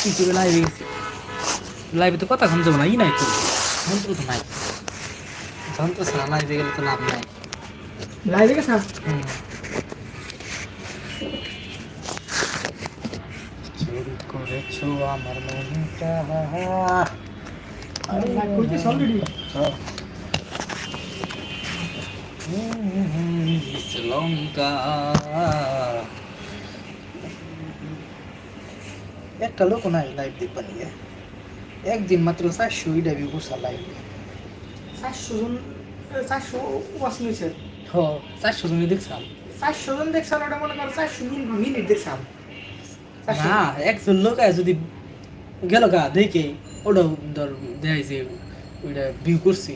ইউটিউবে লাইভে গেছি লাইভে তো কথা শুনতে না ই নাই তো যন্ত্র তো নাই যন্ত্র ছাড়া লাইভে গেলে তো লাভ নাই লাইভে গেছা। চুরি করেছ আমার মনটা আরে না কইতে অলরেডি শ্রীলঙ্কা একটা লোক নাই লাইভ দেখবা নিয়ে একদিন মাত্র চারশো ইটা ভিউ করছে লাইভে চারশো জন চারশো ওয়াশ নিয়েছে। হ চারশো জনই দেখছাম চারশো জন দেখছাল ওটা মনে করো চারশো মিনিট দেখছাল। না একজন লোক যদি গেল গা দেখে ওটা ধর দেখাইছে ওইটা ভিউ করছি।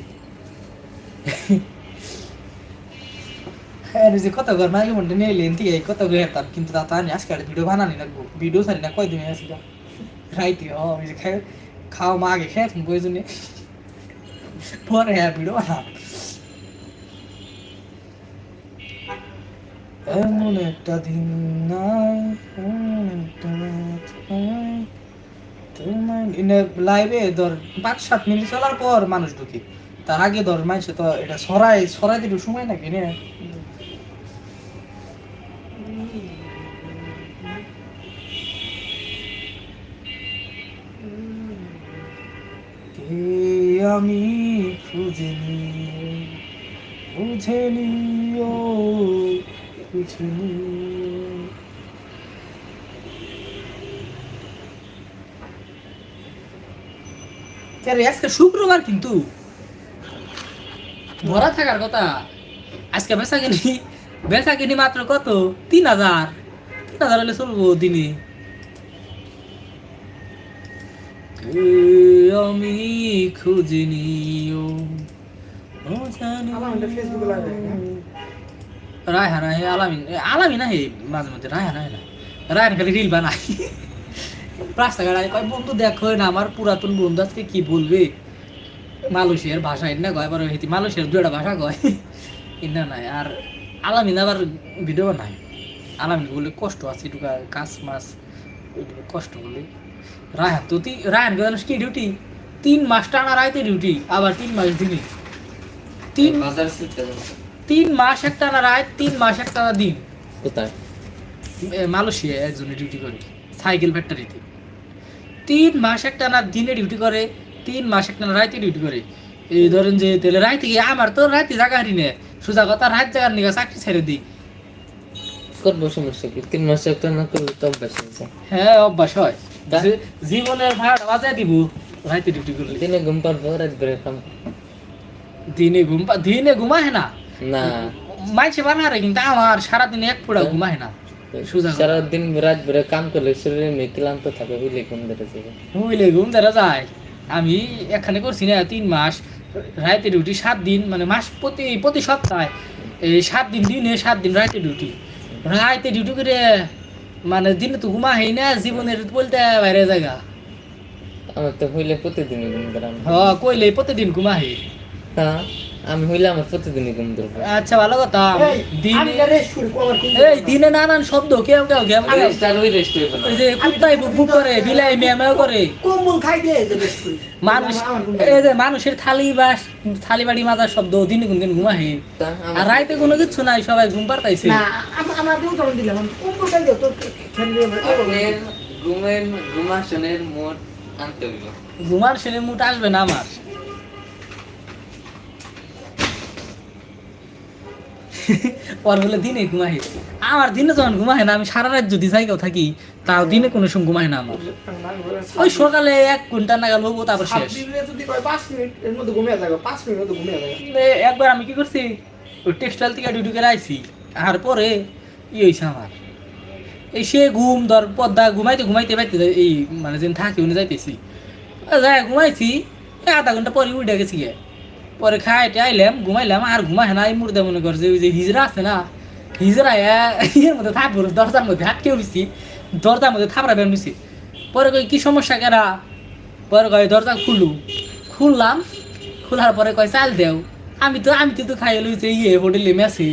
যে কত ঘর মাইকে মনটা নিয়ে এলেন থেকে কত ঘর হেতাম কিন্তু তা তা আজকে আর ভিডিও বানানি লাগবো ভিডিও সারি না, কয়দিন আসি রাইতে আমি যে খাই খাওয়া মা আগে খেয়ে তুমি প্রয়োজনে পরে হ্যাঁ ভিডিও বানা এমন একটা দিন নাই, এমন একটা রাত নাই। লাইভে ধর, পাঁচ, সাত মিনিট চলার পর মানুষ ঢুকে। তার আগে ধর মানুষ তো এটা সরাই সরাই দিতে সময় নাকি নে কে আমি খুঁজিনি বুঝেনি ও বুঝেনি কে আজকে শুক্রবার কিন্তু। ভরা থাকার কথা আজকে বেচা কিনি বেচা কিনি মাত্র কত? তিন হাজার। তিন হাজার হলে চলবো দিনে। Live দেখে, রায়হান হে আলামিন না মাঝে মধ্যে না। রায়হান খালি রিল রাস্তাঘাট কয় বন্ধু দেখো না আমার পুরাতন বন্ধু আজকে কি বলবে? মালয়েশিয়ার ভাষা এনে কয় আবার হেতি মালয়েশিয়ার দুটা ভাষা কয়। এনে নাই আর আলামিন আবার ভিডিও নাই আলামিন বলে কষ্ট আছে একটু কাজ মাছ কষ্ট বলে রায়হান তো তি রায়হান কেন কি ডিউটি তিন মাস টানা রাইতে ডিউটি আবার তিন মাস দিনে তিন তিন মাস একটা না রাত তিন মাস একটা না দিন। কোথায়? এ, মালয়েশিয়ায় একজনে ডিউটি করে সাইকেল ফ্যাক্টরিতে তিন মাস একটা না দিনে ডিউটি করে তিন মাস একটা না রাতে ডিউটি করে। এই ধরেন যে তাহলে রাইতে গিয়ে আমার তো রাতে জায়গা হারি নে। সোজা কথা রাত জায়গার নিয়ে চাকরি ছেড়ে দিই। করব সমস্যা কি? তিন মাসে একটা না করলে তো অভ্যাস হ্যাঁ অভ্যাস হয়। জীবনের ভাড়াটা বাজায় দিব। রাতে ডিউটি করলে। দিনে ঘুম পারব রাত খাম দিনে ঘুম দিনে ঘুমায় না। না। মাইছে বানারে কিন্তু আমার সারাদিনে এক ফোড়া ঘুমায় না। সোজা কথা। সারাদিন রাত কাম করলে শরীরে মেয়ে ক্লান্ত থাকে বুঝলে ঘুম ধরে বুঝলে ঘুম ধরা যায়। আমি এখানে করছি না তিন মাস। রাইতে ডিউটি সাত দিন মানে মাস প্রতি প্রতি সপ্তাহে। এই সাত দিন দিনে সাত দিন রাইতে ডিউটি রাইতে ডিউটি করে মানে দিনে তো ঘুমা হয় না জীবনের বলতে বাইরে জায়গা। আমার তো হইলে প্রতিদিন ঘুম করাম হ্যাঁ কইলে প্রতিদিন ঘুমা হয়। হ্যাঁ। আমি হইলে আমার প্রতিদিনই ঘুম ধরবো আচ্ছা ভালো কথা। এই, দিনে এই নানান শব্দ কেউ কেউ ওই ওই যে কুত্তাই বুক করে বিলাই করে। কম্বল খাই দিয়ে যে রেস্ট করি। মানুষ এই যে মানুষের থালি বা থালি বাড়ি মাজার শব্দ দিনে কোন দিন ঘুমাহে তা আর রাইতে কোনো কিছু নাই সবাই ঘুম পারতাইছে না আমার উদাহরণ দিলাম কম্বল খাই তোর ঘুমের ঘুমাসনের মোট আনতে হইব। ঘুমার ছেলে মুট আসবে না আমার। ওর বলে দিনে ঘুমাই। আমার দিনে যখন ঘুমাই না আমি সারা রাত যদি জায়গাও থাকি তাও দিনে কোনো সময় ঘুমাই না আমার। ওই সকালে এক ঘণ্টা নাগাল হব তারপর শেষ। ঘুমিয়ে ঘুমিয়ে একবার আমি কি করছি ওই টেক্সটাইল থেকে ডিউটি করে আইছি আর পরে ই হয়েছে আমার। এই সে ঘুম ধর পদ্মা ঘুমাইতে ঘুমাইতে পাইতে এই মানে যেন থাকি উনি যাইতেছি। যাই ঘুমাইছি আধা ঘণ্টা পরে উঠে গেছি গে পরে খাইতে আইলাম, ঘুমাইলাম, আর ঘুমাই না এই মুর্দা মনে করছে, ওই যে হিজরা আছে না, হিজরা এর মধ্যে থাকব দরজার মধ্যে হাটকে উঠছি দরজার মধ্যে থাপড়া বের নিছি। পরে কই, কি সমস্যা কেনা পরে কয়, দরজা খুলু। খুললাম, খোলার পরে কয়, চাল দেও। আমি তো আমি তো খাই লইছে ইয়ে হোটেলে মেসে।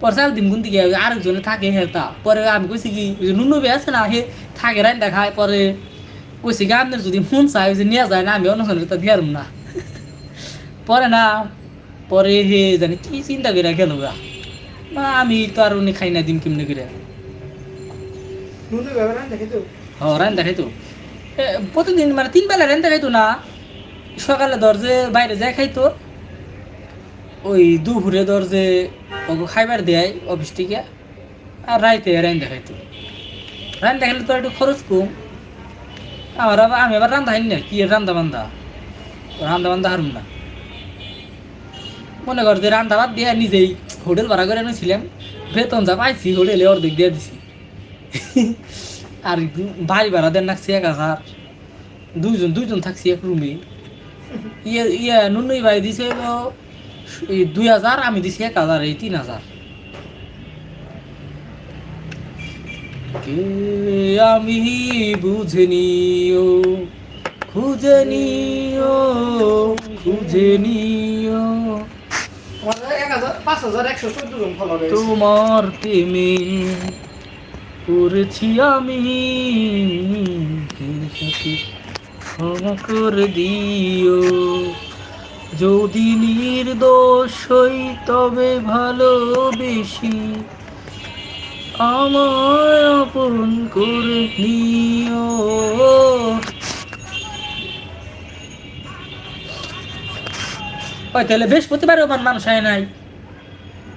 পরে চাল দিম গুনতে গিয়ে আরেকজনে থাকে হেতা পরে আমি কইছি কি যে নুনু বে আছে না, হে, থাকে রাইন খায়। পরে কইছি কি, আপনার যদি মন চাই যে নিয়ে যায় না, আমি অনুষ্ঠান তো দিয়ারম না। পরে না পরে হে জানি কি চিন্তা করে গেল গা। না আমি তো আর উনি খাই না দিন কেমনে করে হ রান দেখাই তো প্রতিদিন মানে তিন বেলা রান দেখাইতো না। সকালে দরজে বাইরে যায় খাইতো। ওই দুপুরে দরজে ওকে খাইবার দেয় অফিস থেকে। আর রাইতে রান দেখাইতো রান দেখাইলে তো একটু খরচ কম। আমার আবার আমি আবার রান্ধা হাইনি না কি রান্ধা বান্ধা রান্ধা বান্ধা হারুম না। মনে কর যে রান্ধা বাদ দিয়ে নিজেই হোটেল ভাড়া করে এনেছিলাম, বেতন যা পাইছি হোটেলে অর্ধেক দিয়ে দিছি। আর বাড়ি ভাড়া দেন রাখছি এক হাজার। দুইজন দুইজন থাকছি এক রুমে ইয়ে ইয়ে নুনুই ভাই দিছে দুই হাজার, আমি দিছি এক হাজার, এই তিন হাজার। আমি বুঝে নিও, খুঁজে নিও খুঁজে নিও। তোমার প্রেমে পড়েছি আমি। ক্ষমা করে দিও। যদি নির্দোষ হই, তবে ভালোবেসি আমায় আপন করে নিও। তাহলে বৃহস্পতিবারও আমার মানুষ হয় নাই।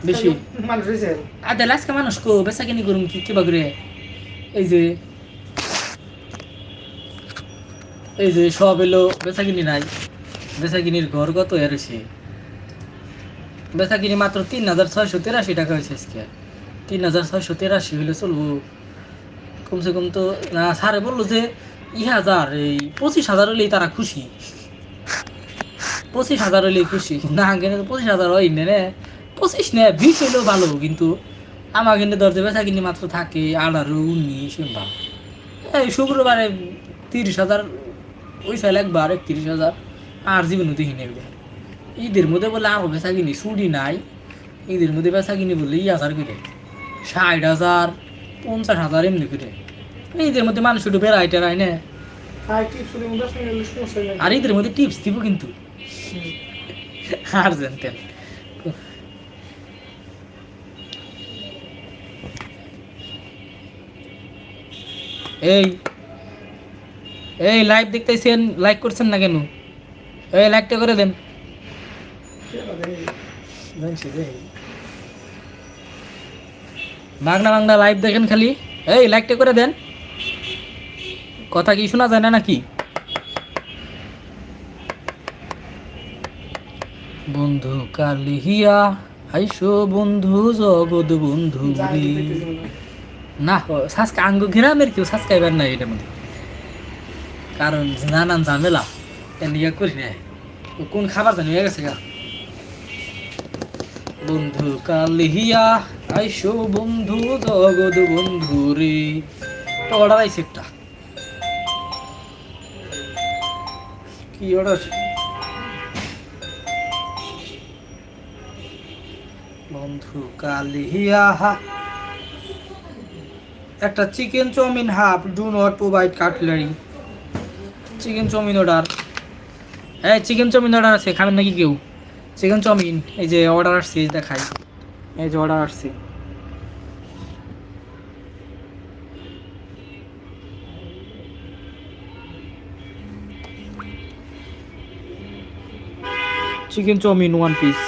বেশি। মানুষ হয়েছে আদে লাস্কা মানুষ কো বেচা কিনি করুম কি কিবা করে? এই যে এই যে সব এলো বেচা কিনি নাই। বেচা কিনির ঘর কত এরেছে বেচা কিনি মাত্র তিন হাজার ছয়শো তেরাশি টাকা হয়েছে আজকে। তিন হাজার ছয়শো তেরাশি হলে চলবো। কমসে কম তো না স্যারে বলল যে ই হাজার এই পঁচিশ হাজার হলেই তারা খুশি। পঁচিশ হাজার হলেই খুশি। না কেন পঁচিশ হাজার হয় নে। পঁচিশ নে বিশ হলেও ভালো কিন্তু আমার কিন্তু দরজা বেচা কিনে মাত্র থাকে আঠারো উনিশ বা এই শুক্রবারে তিরিশ হাজার ওই সাইল একবার একত্রিশ হাজার আর জীবনে দেখি নেবে ঈদের মধ্যে বলে আরও বেচা কিনি চুরি নাই। ঈদের মধ্যে বেচা কিনি বলে ই হাজার করে। ষাট হাজার পঞ্চাশ হাজার এমনি করে। ঈদের মধ্যে মানুষ একটু বেড়াই টেরাই না। আর ঈদের মধ্যে টিপস দিব কিন্তু। আর জানতেন এই এই লাইভ দেখতেছেন লাইক করছেন না কেন? এই লাইকটা করে দেন। বাংলা বাংলা লাইভ দেখেন খালি। এই লাইকটা করে দেন। কথা কি শোনা যায় না নাকি? বন্ধু কালিহিয়া আইসো বন্ধু জগৎ বন্ধু। না, সাজকা আঙ্গ গ্রামের কেউ সাবস্ক্রাইবার নাই এটার মধ্যে কারণ নানান ঝামেলা এদিকে করি না কোন খাবার জানি হয়ে গেছে গা? বন্ধু কালিহিয়া আইসো বন্ধু জগৎ বন্ধু রে। অর্ডার আইছে একটা কি অর্ডার বন্ধু কালিহিয়া একটা chicken chowmein half, do not provide cutlery. Chicken chowmein order. হ্যাঁ চিকেন চাউমিন অর্ডার আছে, খাবেন নাকি কেউ? চিকেন চাউমিন, এই যে অর্ডার আসছে দেখাই। এই যে অর্ডার আসছে। চিকেন চাউমিন ওয়ান পিস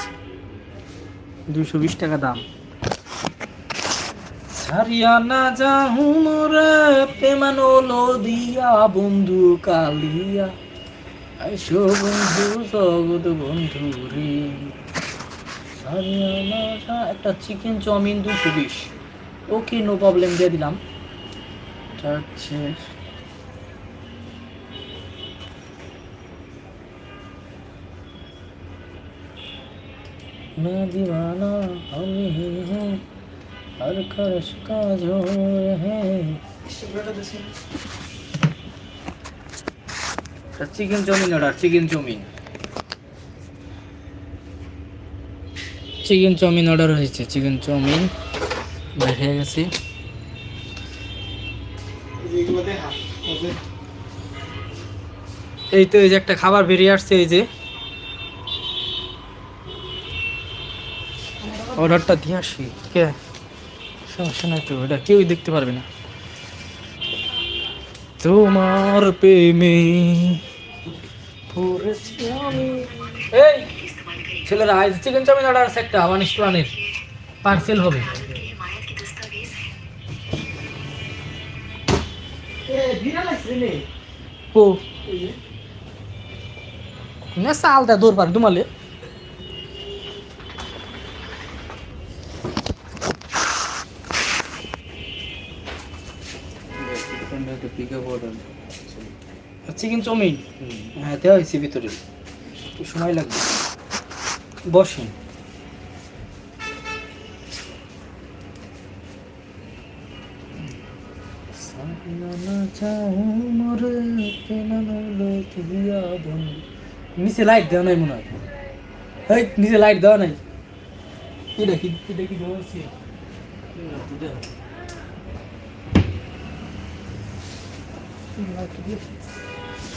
দুশো বিশ টাকা দাম। ছাড়িয়া না যাহু মোরে প্রেমানো দিয়া বন্ধু কালিয়া আইসো বন্ধু জগৎ বন্ধু রে ছাড়িয়া না যা একটা চিকেন চাউমিন দুশো বিশ ওকে নো প্রবলেম দিয়ে দিলাম এটা হচ্ছে मैं दीवाना हम ही हूँ हर खर्च का जोर है chicken chowmein order chicken chowmein chicken chowmein order হয়েছে চিকেন চাউমিন বের হয়ে গেছে যেগুলো দেখা এই তো এই যে একটা খাবার বেরিয়ে আসছে এই যে অর্ডারটা দিয়ে আসি কে সমস্যা নাই তো এটা কেউই দেখতে পারবে না। তোমার প্রেমে এই ছেলেরা আজ চিকেন চাউমিন অর্ডার আছে একটা ওয়ান ইস ওয়ানের পার্সেল হবে। ও। না সাল দে দৌড় পার দুমালে। চিকেন চাউমিন হ্যাঁ দেওয়া হয়েছে ভিতরে। একটু সময় লাগবে। বসেন। নিচে লাইট দেওয়া নাই মনে হয়। এই নিচে লাইট দেওয়া নাই। এটা কি এটা কি দেওয়া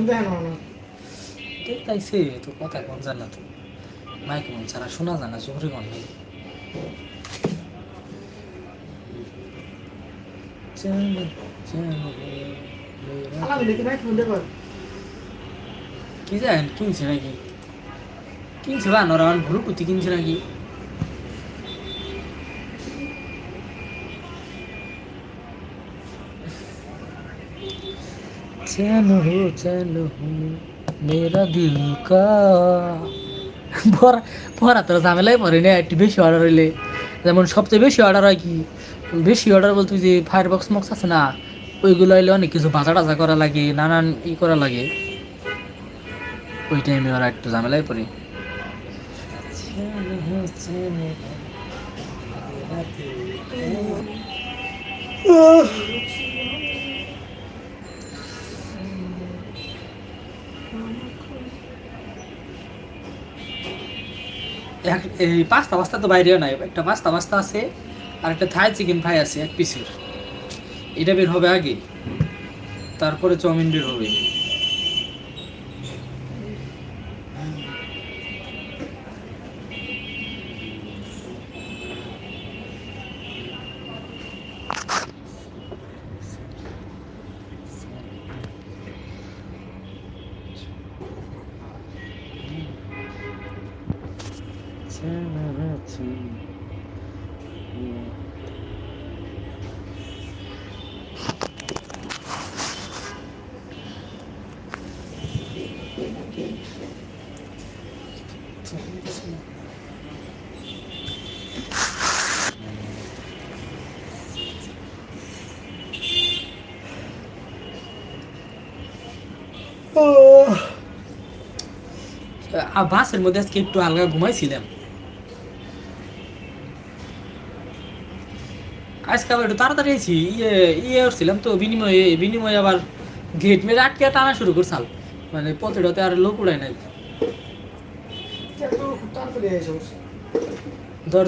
দেখেন না। দেখতাইছে তো কথা কোন জানা তো? মাইক মন ছাড়া শোনা জানা জোরে কোন নেই? চলো চলো আলাম দেখি ভাই ফোন দেখো কি জানেন কিনছে নাকি কিনছে বা নরা ভুল কুতি কিনছে নাকি चलो चलो मेरा दिल का ভরা ভরা তোর ঝামেলাই পড়ে না একটু বেশি অর্ডার হইলে যেমন সবচেয়ে বেশি অর্ডার হয় কি বেশি অর্ডার বলতে ওই যে ফায়ার বক্স মক্স আছে না ওইগুলো হইলে অনেক কিছু ভাজা টাজা করা লাগে নানান ই করা লাগে ওই টাইমে ওরা একটু ঝামেলায় পড়ে। এই পাঁচটা পাস্তা তো বাইরেও নাই। একটা পাঁচটা পাস্তা আছে, আর একটা থাই চিকেন ফ্রাই আছে, এক পিসের এটা বের হবে আগে। তারপরে চাউমিন বের হবে। আ- বাসের মধ্যে আজকে একটু হালকা ঘুমাইছিলাম। আজকে আবার একটু তাড়াতাড়ি আছি ইয়ে ইয়ে উঠছিলাম তো, বিনিময়ে বিনিময়ে আবার গেট মেরে আটকে টানা শুরু করছাল মানে পথেটাতে আর লোক উড়ায় নাই। ধর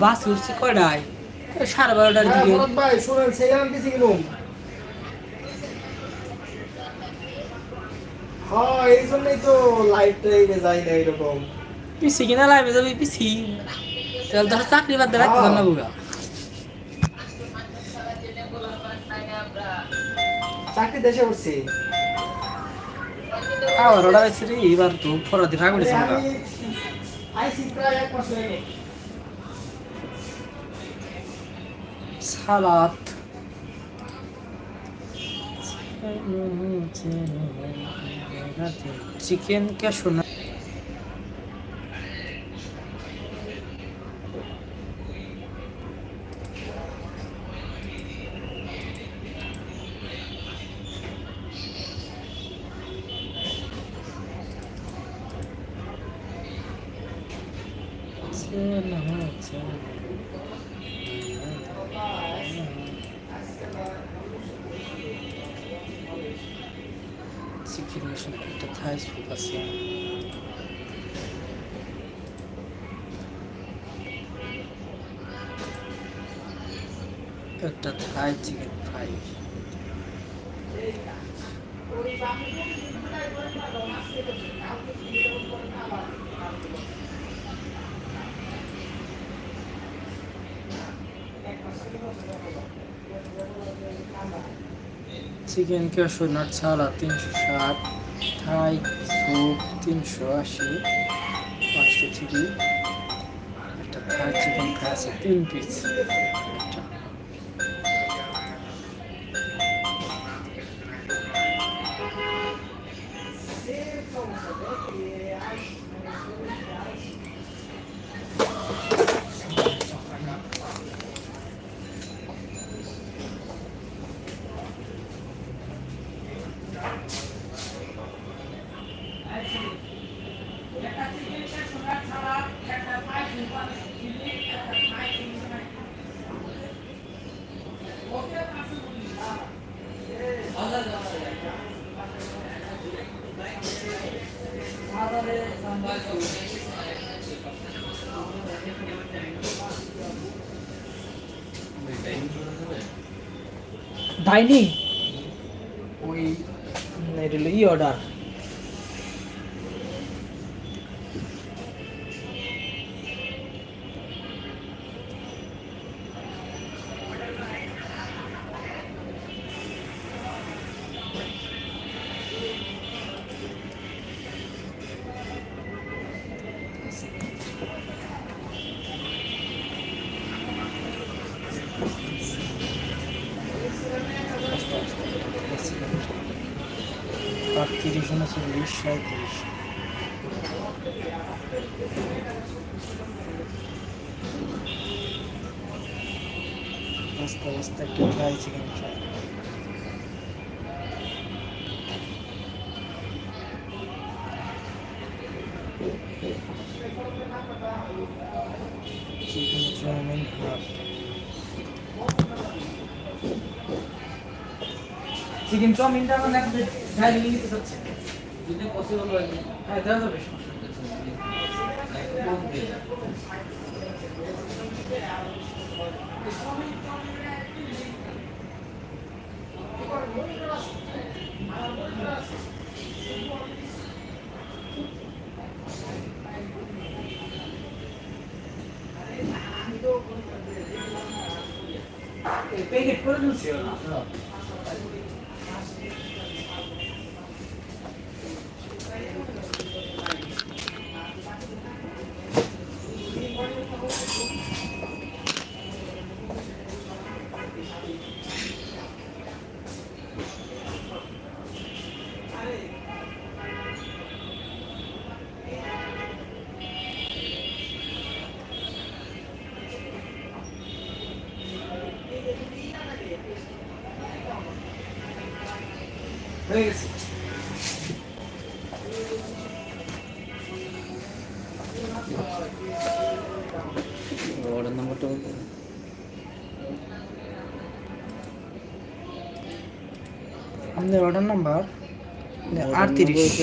বাস উঠছি কয়টায়? সাড়ে বারোটার দিকে। হ্যাঁ এই জন্যই তো লাইট টাইমে যাই না এরকম। পিসি কিনা লাইবে যাবে পিসি? তাহলে ধর চাকরি বাদ দিয়ে রাখতে জানা বুগা। চাকরি দেশে উঠছি আবার ওটা হয়েছে রে এবার তো ফরাদি রাগ উঠেছে আমি আইসি প্রায় এক মাস হয়ে গেল। চিকেন কে শোনা একটা Thai chicken fry chicken cashew nut ছাড়া তিনশো ষাট থাই স্যুপ তিনশো আশি পাঁচশো থ্রি একটা থাই চিকেন ফ্রাই আছে, তিন পিস ডাইনি ওই অর্ডার আস্তে আস্তে একটা fry chicken fry chicken chowmein half chicken চাউমিনটা মানে আপনি ডাইনিং নিতে চাচ্ছেন যদি পসিবল হয়। হ্যাঁ দেওয়া যাবে সমস্যা। প্যাকেট করে দিচ্ছি হয়ে গেছে অর্ডার নাম্বারটা বলতে আপনার অর্ডার নাম্বার আটত্রিশ